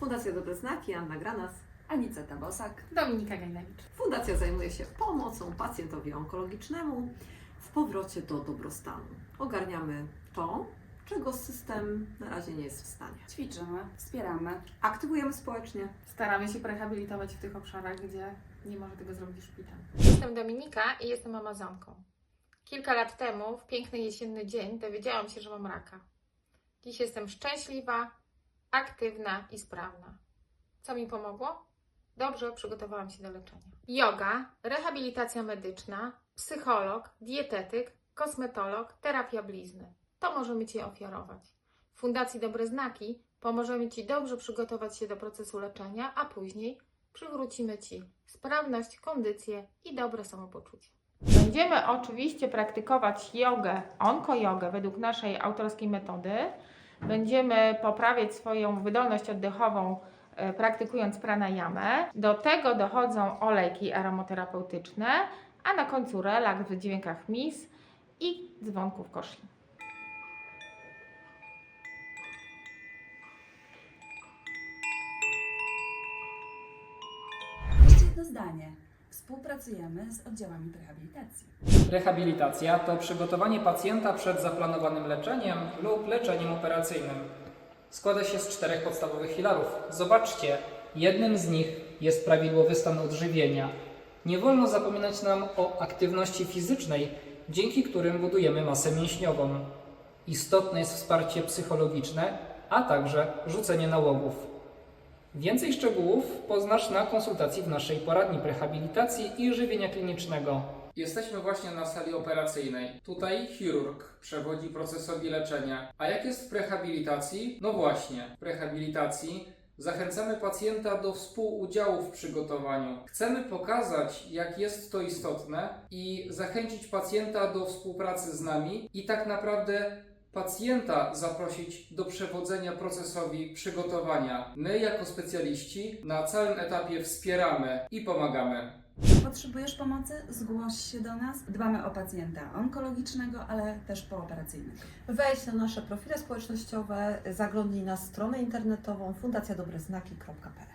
Fundacja Dobre Znaki, Anna Granas. Aniceta Bosak. Dominika Gajlewicz. Fundacja zajmuje się pomocą pacjentowi onkologicznemu w powrocie do dobrostanu. Ogarniamy to, czego system na razie nie jest w stanie. Ćwiczymy, wspieramy. Aktywujemy społecznie. Staramy się prehabilitować w tych obszarach, gdzie nie może tego zrobić szpital. Jestem Dominika i jestem Amazonką. Kilka lat temu, w piękny jesienny dzień, dowiedziałam się, że mam raka. Dziś jestem szczęśliwa, aktywna i sprawna. Co mi pomogło? Dobrze przygotowałam się do leczenia. Yoga, rehabilitacja medyczna, psycholog, dietetyk, kosmetolog, terapia blizny. To możemy Ci ofiarować. W Fundacji Dobre Znaki pomożemy Ci dobrze przygotować się do procesu leczenia, a później przywrócimy Ci sprawność, kondycję i dobre samopoczucie. Będziemy oczywiście praktykować jogę, onko-jogę według naszej autorskiej metody. Będziemy poprawiać swoją wydolność oddechową e, praktykując pranayamę. Do tego dochodzą olejki aromaterapeutyczne, a na końcu relaks w dźwiękach mis i dzwonków koszli. Jeszcze jedno zdanie. Współpracujemy z oddziałami rehabilitacji. Rehabilitacja to przygotowanie pacjenta przed zaplanowanym leczeniem lub leczeniem operacyjnym. Składa się z czterech podstawowych filarów. Zobaczcie, jednym z nich jest prawidłowy stan odżywienia. Nie wolno zapominać nam o aktywności fizycznej, dzięki którym budujemy masę mięśniową. Istotne jest wsparcie psychologiczne, a także rzucenie nałogów. Więcej szczegółów poznasz na konsultacji w naszej poradni rehabilitacji i żywienia klinicznego. Jesteśmy właśnie na sali operacyjnej. Tutaj chirurg przewodzi procesowi leczenia. A jak jest w rehabilitacji? No właśnie, w rehabilitacji zachęcamy pacjenta do współudziału w przygotowaniu. Chcemy pokazać, jak jest to istotne i zachęcić pacjenta do współpracy z nami i tak naprawdę pacjenta zaprosić do przewodzenia procesowi przygotowania. My, jako specjaliści, na całym etapie wspieramy i pomagamy. Potrzebujesz pomocy? Zgłoś się do nas. Dbamy o pacjenta onkologicznego, ale też pooperacyjnego. Wejdź na nasze profile społecznościowe, zaglądnij na stronę internetową fundacjadobreznaki.pl